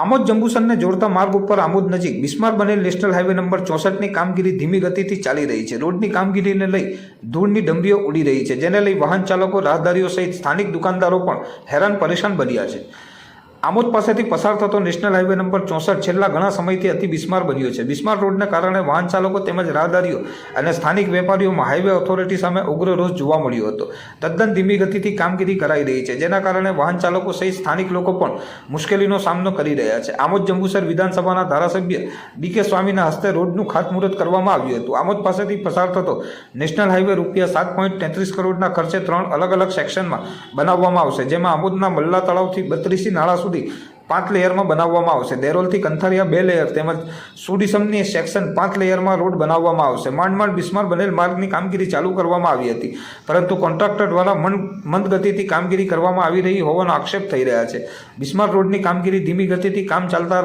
આમોદ જંબુસરને જોડતા માર્ગ ઉપર આમોદ નજીક બિસ્માર બનેલ નેશનલ હાઈવે નંબર ચોસઠની કામગીરી ધીમી ગતિથી ચાલી રહી છે. રોડની કામગીરીને લઈ ધૂળની ડમરીઓ ઉડી રહી છે, જેને લઈ વાહન ચાલકો, રાહદારીઓ સહિત સ્થાનિક દુકાનદારો પણ હેરાન પરેશાન બન્યા છે. આમોદ પાસેથી પસાર થતો નેશનલ હાઈવે નંબર ચોસઠ છેલ્લા ઘણા સમયથી અતિ બિસ્માર બન્યો છે. બિસ્માર રોડને કારણે વાહન ચાલકો તેમજ રાહદારીઓ અને સ્થાનિક વેપારીઓમાં હાઈવે ઓથોરિટી સામે ઉગ્ર રોષ જોવા મળ્યો હતો. તદ્દન ધીમી ગતિથી કામગીરી કરાઈ રહી છે, જેના કારણે વાહન ચાલકો સહિત સ્થાનિક લોકો પણ મુશ્કેલીનો સામનો કરી રહ્યા છે. આમોદ જંબુસર વિધાનસભાના ધારાસભ્ય બીકે સ્વામીના હસ્તે રોડનું ખાતમુહૂર્ત કરવામાં આવ્યું હતું. આમોદ પાસેથી પસાર થતો નેશનલ હાઈવે રૂપિયા સાત પોઈન્ટ તેત્રીસ કરોડના ખર્ચે ત્રણ અલગ અલગ સેક્શનમાં બનાવવામાં આવશે, જેમાં આમોદના મલ્લા તળાવથી બત્રીસી નાળા સુધી પાંચ લેયરમાં બનાવવામાં આવશે. દેરોલથી કંથારિયા બે લેયર તેમજ સુડીસમની સેક્શન પાંચ લેયરમાં રોડ બનાવવામાં આવશે. માંડ માંડ બિસ્માર બનેલ માર્ગની કામગીરી ચાલુ કરવામાં આવી હતી. પરંતુ કોન્ટ્રાક્ટર દ્વારા મંદ ગતિથી કામગીરી કરવામાં આવી રહી હોવાનો આક્ષેપ થઈ રહ્યા છે. બિસ્માર રોડની કામગીરી ધીમી ગતિથી કામ ચાલતા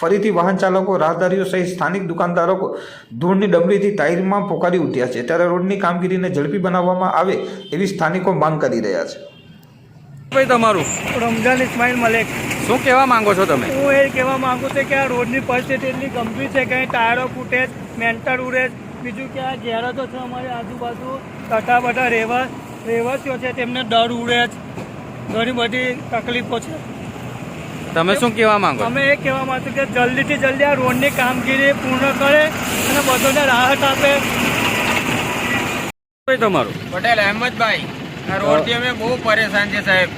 ફરીથી વાહન ચાલકો, રાહદારીઓ સહિત સ્થાનિક દુકાનદારો ધૂળની ડમરીથી ટાયરમાં પોકારી ઉઠ્યા છે. ત્યારે રોડની કામગીરીને ઝડપી બનાવવામાં આવે એવી સ્થાનિકો માંગ કરી રહ્યા છે. ભાઈ તમારું? રમઝાન ઇસ્માઇલ મલેક શું કહેવા માંગો છો તમે? હું એ કહેવા માંગુ છું કે આ રોડની પરિસ્થિતિ એટલી ગંભીર છે કે ટાયરો ફૂટે મેન્ટર ઉડે બીજું કે આ તો છે અમારી આજુબાજુ તથા બધા રહેવા રહેવાસીઓ છે તેમને ડર ઉડે જ. ઘણી બધી તકલીફો છે. તમે શું કહેવા માંગો અમે એ કહેવા માંગુ કે જલ્દીથી જલ્દી આ રોડની કામગીરી પૂર્ણ કરે અને બધોને રાહત આપે. ભાઈ તમારું? પટેલ અહેમદભાઈ રોડથી અમે બહુ પરેશાન છે સાહેબ.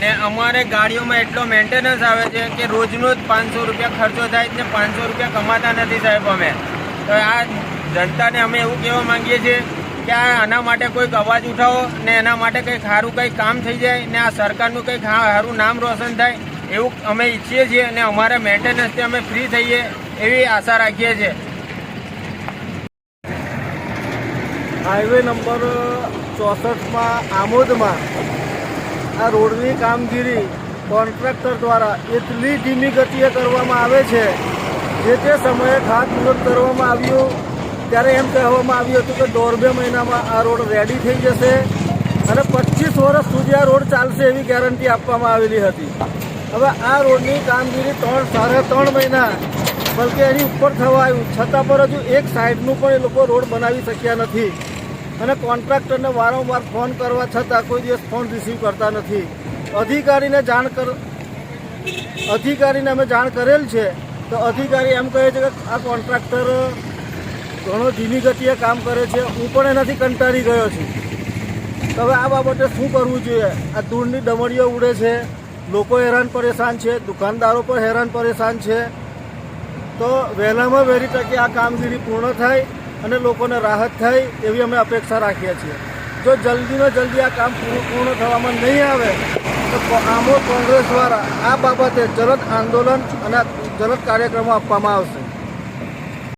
ને અમારે ગાડીઓમાં એટલો મેન્ટેનન્સ આવે છે કે રોજનો જ પાંચસો રૂપિયા ખર્ચો થાય ને પાંચસો રૂપિયા કમાતા નથી સાહેબ અમે. તો આ જનતાને અમે એવું કહેવા માંગીએ છીએ કે આ આના માટે કોઈક અવાજ ઉઠાવો ને એના માટે કંઈક સારું કંઈક કામ થઈ જાય ને આ સરકારનું કંઈક સારું નામ રોશન થાય એવું અમે ઈચ્છીએ છીએ અને અમારા મેન્ટેનન્સથી અમે ફ્રી થઈએ એવી આશા રાખીએ છીએ. હાઈવે નંબર ચોસઠમાં આમોદમાં આ રોડની કામગીરી કોન્ટ્રાક્ટર દ્વારા એટલી ધીમી ગતિએ કરવામાં આવે છે, જે તે સમયે ખાતમુહૂર્ત કરવામાં આવ્યું, ત્યારે એમ કહેવામાં આવ્યું હતું કે દોઢ બે મહિનામાં આ રોડ રેડી થઈ જશે અને પચીસ વર્ષ સુધી આ રોડ ચાલશે એવી ગેરંટી આપવામાં આવેલી હતી. હવે આ રોડની કામગીરી ત્રણ, સાડા ત્રણ મહિના, બલકે એની ઉપર થવા આવ્યું છતાં પર હજુ એક સાઈડનું પણ એ લોકો રોડ બનાવી શક્યા નથી. અને કોન્ટ્રાક્ટરને વારંવાર ફોન કરવા છતાં કોઈ દિવસ ફોન રિસીવ કરતા નથી. અધિકારીને જાણ કર અધિકારીને અમે જાણ કરેલ છે. તો અધિકારી એમ કહે છે કે આ કોન્ટ્રાક્ટર ઘણો ધીમી ગતિએ કામ કરે છે. હું પણ એનાથી કંટાળી ગયો છું. હવે આ બાબતે શું કરવું જોઈએ? આ ધૂળની ડમરીઓ ઉડે છે. લોકો હેરાન પરેશાન છે. દુકાનદારો પણ હેરાન પરેશાન છે. તો વહેલામાં વહેલી તકે આ કામગીરી પૂર્ણ થાય. અને લોકોને રાહત થાય એવી અમે અપેક્ષા રાખીએ છીએ. જો જલ્દીમાં જલ્દી આ કામ પૂરું પૂર્ણ થવામાં નહીં આવે, તો આમો કોંગ્રેસ દ્વારા આ બાબતે જલદ આંદોલન અને જલદ કાર્યક્રમો આપવામાં આવશે.